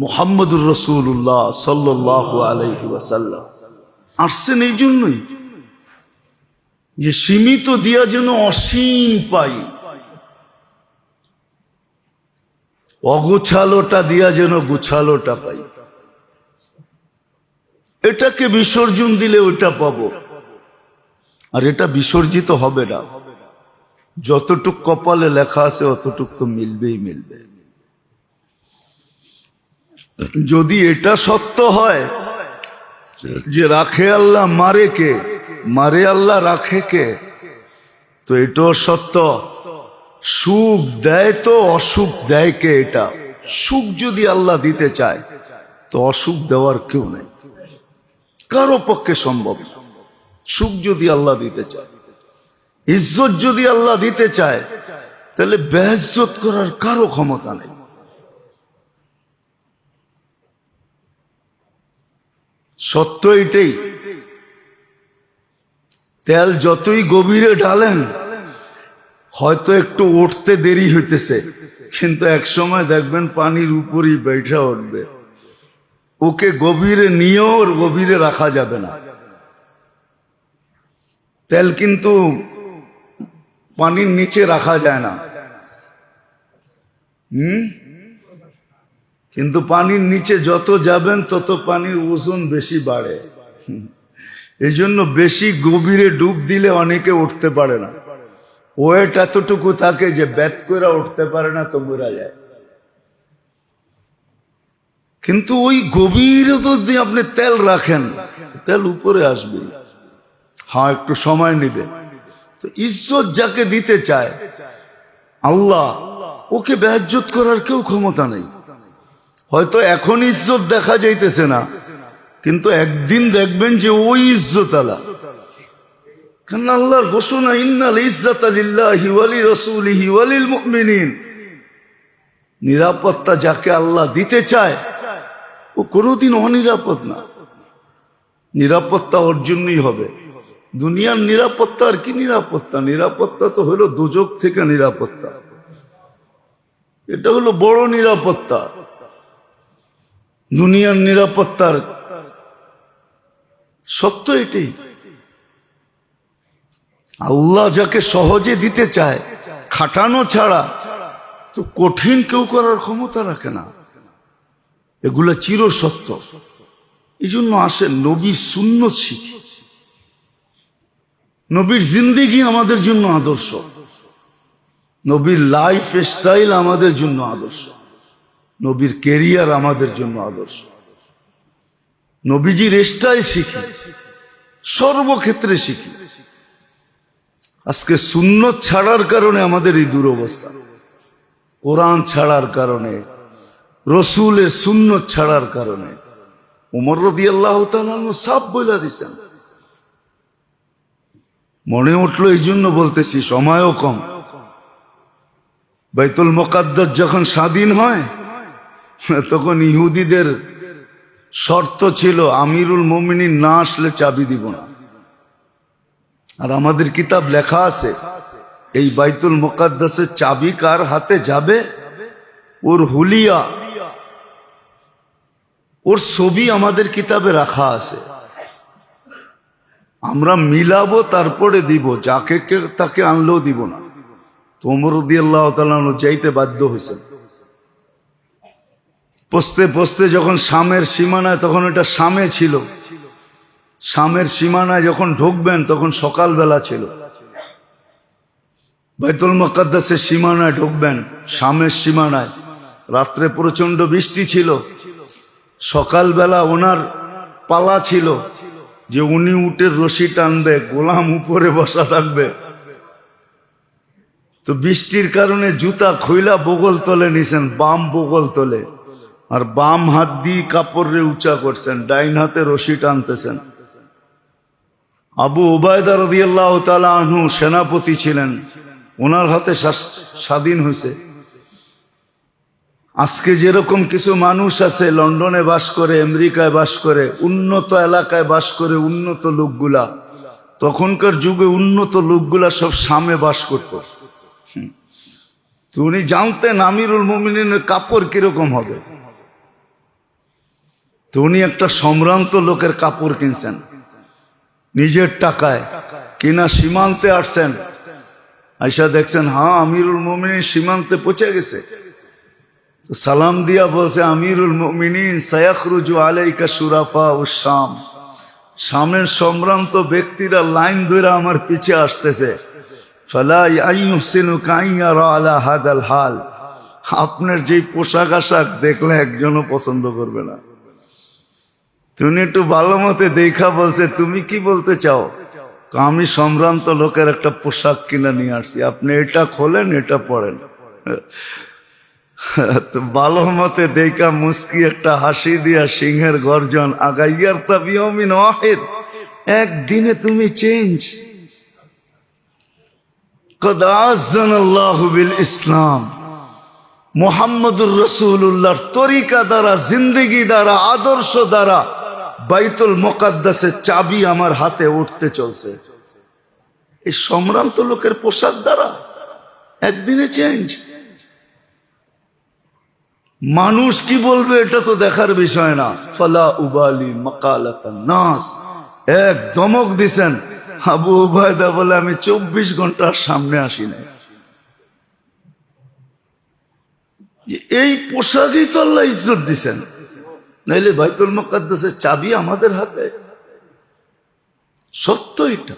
মোহাম্মদুর রসুল্লাহ সাল্লাহ আলহি ওয়াসাল্লাম। আসছেন এই জন্যই যে সীমিত দিয়া যেন অসীম পাই। অগোছালোটা দিয়া যেন গুছালোটা পাই। এটাকে বিসর্জন দিলে ওটা পাবো। আর এটা বিসর্জিত হবে না। যতটুক কপালে লেখা আছে, অতটুক তো মিলবেই মিলবে। যদি এটা সত্য হয় যে রাখে আল্লাহ মারে কে? মারে আল্লাহ রাখে কে? তো এটাও সত্য। সুখ দেয় তো অসুখ দেয় কে এটা? সুখ যদি আল্লাহ দিতে চায়, তো অসুখ দেওয়ার কেউ নেই। কারও পক্ষে সম্ভব সুখ যদি আল্লাহ দিতে চায়, ইজ্জত যদি আল্লাহ দিতে চায়, তাহলে বেহজত করার কারও ক্ষমতা নেই। সত্য এটাই। তেল যতই গভীরে ঢালেন, হয়তো একটু উঠতে দেরি হইতেছে, কিন্তু এক সময় দেখবেন পানির উপরই বেঠা উঠবে। ওকে গভীরে নিয়েও ওর গভীরে রাখা যাবে না। তেল কিন্তু পানির নিচে রাখা যায় না। হুম? কিন্তু পানির নিচে যত যাবেন, তত পানির ওজন বেশি বাড়ে। এই জন্য বেশি গভীরে ডুব দিলে অনেকে উঠতে পারে না। ওয়েট এতটুকু থাকে যে ব্যাত করে উঠতে পারে না, তো মরা যায়। কিন্তু ওই গভীরে যদি আপনি তেল রাখেন, তেল উপরে আসবে। হ্যাঁ একটু সময় নিবে। তো ঈশ্বর যাকে দিতে চায়, আল্লাহ, ওকে ব্যাজ্জত করার কেউ ক্ষমতা নেই। হয়তো এখন ইজ্জত দেখা যাইতেছে না, কিন্তু একদিন দেখবেন যে ওই ইজ্জত আলা কেন আল্লাহর ঘোষণা, ইন্নাল ইজ্জত আলিল্লাহি ওয়ালি রাসূলিহি ওয়ালিল মুমিনিন নিরাপত্তা যাকে আল্লাহ দিতে চায়, ও কোনোদিন অনিরাপদ না। নিরাপত্তা ওর জন্যই হবে। দুনিয়ার নিরাপত্তা আর কি নিরাপত্তা? নিরাপত্তা তো হলো দুজক থেকে নিরাপত্তা। এটা হলো বড় নিরাপত্তা। দুনিয়ার নিরাপত্তার সত্য এটাই। আল্লাহ যাকে সহজে দিতে চায়, খাটানো ছাড়া তো কঠিন কেউ করার ক্ষমতা রাখে না। এগুলা চির সত্য এই জন্য আসে নবীর শূন্য শিখি। নবীর জিন্দিগি আমাদের জন্য আদর্শ। নবীর লাইফ স্টাইল আমাদের জন্য আদর্শ। নবীর কেরিয়ার আমাদের জন্য আদর্শ। নবীজির স্টাইল শিখি, সর্বক্ষেত্রে শিখি। আজকে শূন্য ছাড়ার কারণে আমাদের এই দুরবস্থা। কোরআন ছাড়ার কারণে, রসুলের শূন্য ছাড়ার কারণে। উমর রদি আল্লাহ সাপ বইলা দিছেন। মনে উঠল এই জন্য বলতেছি, সময়ও কম। বাইতুল মোকাদ্দাস যখন স্বাধীন হয় তখন ইহুদিদের শর্ত ছিল, আমিরুল মোমিনী না আসলে চাবি দিব না। আর আমাদের কিতাব লেখা আছে, এই বাইতুল মোকাদ্দাসের চাবি কার হাতে যাবে? ওর হুলিয়া, ওর ছবি আমাদের কিতাবে রাখা আছে। আমরা মিলাবো, তারপরে দিব, যাকে তাকে আনলেও দিব না। তোমর দিয়ে আল্লাহ তালু যাইতে বাধ্য হয়েছেন। পস্তে পস্তে যখন শামের সীমানায়, তখন এটা শামে ছিল। শামের সীমানায় যখন ঢুকবেন, তখন সকালবেলা ছিল। বাইতুল মকাদ্দাসের সীমানায় ঢুকবেন, শামের সীমানায়। রাত্রে প্রচণ্ড বৃষ্টি ছিল। সকালবেলা ওনার পালা ছিল যে উনি উটের রশি টানবে, গোলাম উপরে বসা থাকবে। তো বৃষ্টির কারণে জুতা খইলা বগল তলে নিছেন, বাম বগল তলে আর বাম হাত দিয়ে কাপড়ে উঁচা করছেন, ডাইন হাতে রশি টানতেছেন। আবু ওবায়দা রদিয়াল্লাহ তালা আনহু সেনাপতি ছিলেন, ওনার হাতে স্বাধীন হয়েছে। আজকে যেরকম কিছু মানুষ আছে, লন্ডনে বাস করে, আমেরিকায় বাস করে, উন্নত এলাকায় বাস করে, উন্নত লোকগুলা, তখনকার যুগে উন্নত লোকগুলা সব সামে বাস করত। তো উনি জানতেন আমিরুল মোমিনের কাপড় কীরকম হবে। তো উনি একটা সম্ভ্রান্ত লোকের কাপড় কিনছেন। নিজের টাকায়। কিনা সীমান্তে আসছেন। আইসা দেখছেন হ্যাঁ আমিরুল মমিনিন সীমান্তে পৌঁছে গেছে। সালাম দিয়া বলছে, আমিরুল মমিনিন, সায়াখরুজু আলাইকা সুরাফা ও শাম। শামের সম্ভ্রান্ত ব্যক্তিরা লাইন ধরে আমার পিছে আসতেছে। হাল। আপনার যেই পোশাক আশাক দেখলে একজনও পছন্দ করবে না। তুমি একটু ভালো মতে দেখা বলছে, তুমি কি বলতে চাও? আমি সম্ভ্রান্ত লোকের একটা পোশাক কিনে নিয়ে আসছি। আপনি এটা খোলেন, এটা পরেন। তো ভালো মতে দেখা মুস্কি একটা হাসি দিয়া সিংহের গর্জন, আগাইয়ার তাবিয়মিন ওয়াহিদ একদিনে তুমি চেঞ্জ বিল ইসলাম, মোহাম্মদুর রসুল্লাহর তরিকা দ্বারা, জিন্দগি দ্বারা, আদর্শ দ্বারা বাইতুল মোকাদ্দাসের চাবি আমার হাতে উঠতে চলছে। এই সম্ভ্রান্ত লোকের পোশাক দ্বারা একদিনে চেঞ্জ মানুষ কি বলবে এটা তো দেখার বিষয় না। ফলা উবালি নাস। এক দমক দিছেন। আবু উবায়দা বলে, আমি চব্বিশ ঘণ্টার সামনে আসি নাই। এই পোশাকই তো আল্লাহ ইজ্জত দিছেন। নাইলে বাইতুল মকাদ্দাসের চাবি আমাদের হাতে। সত্য এটা।